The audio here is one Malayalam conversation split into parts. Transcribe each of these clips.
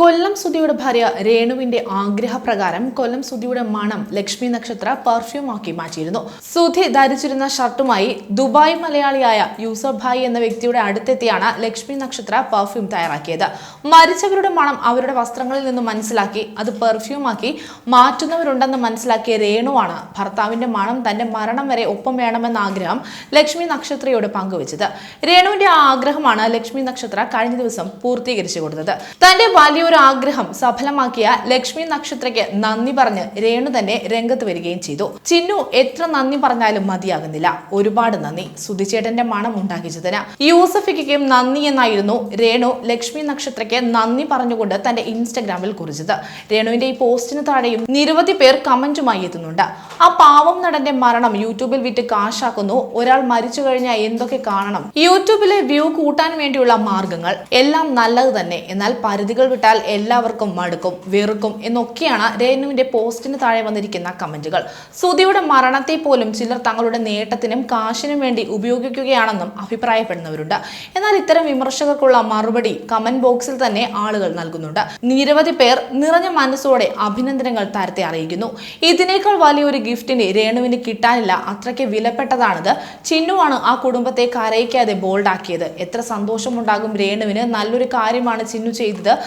കൊല്ലം സുധിയുടെ ഭാര്യ രേണുവിന്റെ ആഗ്രഹപ്രകാരം കൊല്ലം സുധിയുടെ മണം ലക്ഷ്മി നക്ഷത്ര പെർഫ്യൂം ആക്കി മാറ്റിയിരുന്നു. സുധി ധരിച്ചിരുന്ന ഷർട്ടുമായി ദുബായ് മലയാളിയായ യൂസഫ് ഭായ് എന്ന വ്യക്തിയുടെ അടുത്തെത്തിയാണ് ലക്ഷ്മി നക്ഷത്ര പെർഫ്യൂം തയ്യാറാക്കിയത്. മരിച്ചവരുടെ മണം അവരുടെ വസ്ത്രങ്ങളിൽ നിന്ന് മനസ്സിലാക്കി അത് പെർഫ്യൂം ആക്കി മാറ്റുന്നവരുണ്ടെന്ന് മനസ്സിലാക്കിയ രേണുവാണ് ഭർത്താവിന്റെ മണം തന്റെ മരണം വരെ ഒപ്പം വേണമെന്ന ആഗ്രഹം ലക്ഷ്മി നക്ഷത്രയോട് പങ്കുവച്ചത്. രേണുവിന്റെ ആ ആഗ്രഹമാണ് ലക്ഷ്മി നക്ഷത്ര കഴിഞ്ഞ ദിവസം പൂർത്തീകരിച്ചു കൊടുത്തത്. തന്റെ വലിയൊരു ആഗ്രഹം സഫലമാക്കിയ ലക്ഷ്മി നക്ഷത്രയ്ക്ക് നന്ദി പറഞ്ഞ് രേണു തന്നെ രംഗത്ത് വരികയും ചെയ്തു. ചിന്നു എത്ര നന്ദി പറഞ്ഞാലും മതിയാകുന്നില്ല. ഒരുപാട് നന്ദി. സുധിച്ചേട്ടന്റെ മണം ഉണ്ടാക്കിച്ചതിന് യൂസഫിക്കും നന്ദി എന്നായിരുന്നു രേണു ലക്ഷ്മി നക്ഷത്രയ്ക്ക് നന്ദി പറഞ്ഞുകൊണ്ട് തന്റെ ഇൻസ്റ്റഗ്രാമിൽ കുറിച്ചത്. രേണുവിന്റെ ഈ പോസ്റ്റിന് താഴെയും നിരവധി പേർ കമന്റുമായി എത്തുന്നുണ്ട്. ആ പാവം നടന്റെ മരണം യൂട്യൂബിൽ വിറ്റ് കാശാക്കുന്നു. ഒരാൾ മരിച്ചു കഴിഞ്ഞാൽ എന്തൊക്കെ കാണണം? യൂട്യൂബിലെ വ്യൂ കൂട്ടാൻ വേണ്ടിയുള്ള മാർഗങ്ങൾ എല്ലാം നല്ലത് തന്നെ. എന്നാൽ പരിധികൾ വിട്ടാൽ എല്ലാവർക്കും മടുക്കും വെറുക്കും എന്നൊക്കെയാണ് രേണുവിന്റെ പോസ്റ്റിന് താഴെ വന്നിരിക്കുന്ന കമന്റുകൾ. സുധിയുടെ മരണത്തെ പോലും ചിലർ തങ്ങളുടെ നേട്ടത്തിനും കാശിനും വേണ്ടി ഉപയോഗിക്കുകയാണെന്നും അഭിപ്രായപ്പെടുന്നവരുണ്ട്. എന്നാൽ ഇത്തരം വിമർശകർക്കുള്ള മറുപടി കമന്റ് ബോക്സിൽ തന്നെ ആളുകൾ നൽകുന്നുണ്ട്. നിരവധി പേർ നിറഞ്ഞ മനസ്സോടെ അഭിനന്ദനങ്ങൾ താരത്തെ അറിയിക്കുന്നു. ഇതിനേക്കാൾ വലിയൊരു ഗിഫ്റ്റിന് രേണുവിന് കിട്ടാനില്ല. അത്രയ്ക്ക് വിലപ്പെട്ടതാണിത്. ചിന്നുവാണ് ആ കുടുംബത്തെ കരയിക്കാതെ ബോൾഡാക്കിയത്. എത്ര സന്തോഷമുണ്ടാകും രേണുവിന്. നല്ലൊരു കാര്യമാണ് ചിന്നു ചെയ്തത്.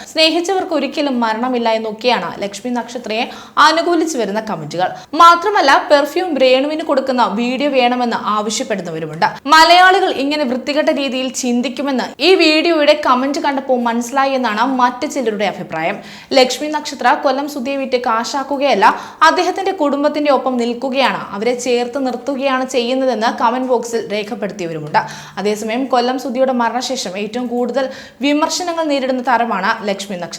സ്നേഹിച്ചവർക്ക് ഒരിക്കലും മരണമില്ല എന്നൊക്കെയാണ് ലക്ഷ്മി നക്ഷത്രയെ അനുകൂലിച്ചു വരുന്ന കമന്റുകൾ. മാത്രമല്ല പെർഫ്യൂം രേണുവിന് കൊടുക്കുന്ന വീഡിയോ വേണമെന്ന് ആവശ്യപ്പെടുന്നവരുമുണ്ട്. മലയാളികൾ ഇങ്ങനെ വൃത്തികെട്ട രീതിയിൽ ചിന്തിക്കുമെന്ന് ഈ വീഡിയോയുടെ കമന്റ് കണ്ടപ്പോൾ മനസ്സിലായി എന്നാണ് മറ്റു ചിലരുടെ അഭിപ്രായം. ലക്ഷ്മി നക്ഷത്ര കൊല്ലം സുധിയെ വിറ്റ് കാശാക്കുകയല്ല അദ്ദേഹത്തിന്റെ കുടുംബത്തിന്റെ ഒപ്പം നിൽക്കുകയാണ്. അവരെ ചേർത്ത് നിർത്തുകയാണ് ചെയ്യുന്നതെന്ന് കമന്റ് ബോക്സിൽ രേഖപ്പെടുത്തിയവരുമുണ്ട്. അതേസമയം കൊല്ലം സുധിയുടെ മരണശേഷം ഏറ്റവും കൂടുതൽ വിമർശനങ്ങൾ നേരിടുന്ന താരമാണ് ലക്ഷ്മി നക്ഷത്ര.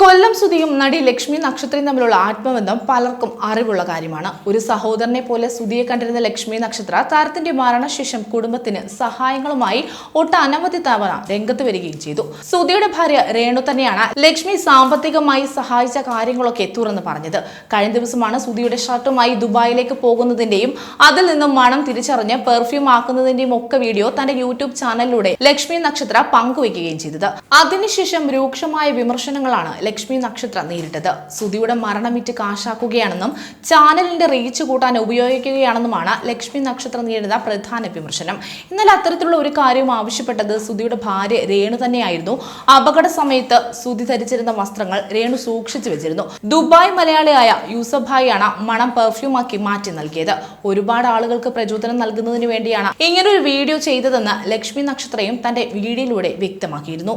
കൊല്ലം സുധിയും നടി ലക്ഷ്മി നക്ഷത്രയും തമ്മിലുള്ള ആത്മബന്ധം പലർക്കും അറിവുള്ള കാര്യമാണ്. ഒരു സഹോദരനെ പോലെ സുധിയെ കണ്ടിരുന്ന ലക്ഷ്മി നക്ഷത്ര താരത്തിന്റെ മരണശേഷം കുടുംബത്തിന് സഹായങ്ങളുമായി ഒട്ടനവധി തവണ രംഗത്ത് വരികയും ചെയ്തു. സുധിയുടെ ഭാര്യ രേണു തന്നെയാണ് ലക്ഷ്മി സാമ്പത്തികമായി സഹായിച്ച കാര്യങ്ങളൊക്കെ തുറന്നു പറഞ്ഞത്. കഴിഞ്ഞ ദിവസമാണ് സുധിയുടെ ഷർട്ടുമായി ദുബായിലേക്ക് പോകുന്നതിന്റെയും അതിൽ നിന്നും മണം തിരിച്ചറിഞ്ഞ് പെർഫ്യൂം ആക്കുന്നതിന്റെയും ഒക്കെ വീഡിയോ തന്റെ യൂട്യൂബ് ചാനലിലൂടെ ലക്ഷ്മി നക്ഷത്ര പങ്കുവയ്ക്കുകയും ചെയ്തത്. അതിനുശേഷം രൂക്ഷമായ വിമർശനങ്ങളാണ് ലക്ഷ്മി നക്ഷത്ര നേരിട്ടത്. സുധിയുടെ മരണം വിറ്റ് കാശാക്കുകയാണെന്നും ചാനലിന്റെ റീച്ച് കൂട്ടാൻ ഉപയോഗിക്കുകയാണെന്നുമാണ് ലക്ഷ്മി നക്ഷത്ര നേരിടുന്ന പ്രധാന വിമർശനം. എന്നാൽ അത്തരത്തിലുള്ള ഒരു കാര്യം ആവശ്യപ്പെട്ടത് സുധിയുടെ ഭാര്യ രേണു തന്നെയായിരുന്നു. അപകട സമയത്ത് സുധി ധരിച്ചിരുന്ന വസ്ത്രങ്ങൾ രേണു സൂക്ഷിച്ചു വെച്ചിരുന്നു. ദുബായ് മലയാളിയായ യൂസഫ് ഭായിയാണ് മണം പെർഫ്യൂമാക്കി മാറ്റി നൽകിയത്. ഒരുപാട് ആളുകൾക്ക് പ്രചോദനം നൽകുന്നതിന് വേണ്ടിയാണ് ഇങ്ങനൊരു വീഡിയോ ചെയ്തതെന്ന് ലക്ഷ്മി നക്ഷത്രയും തന്റെ വീഡിയോയിലൂടെ വ്യക്തമാക്കിയിരുന്നു.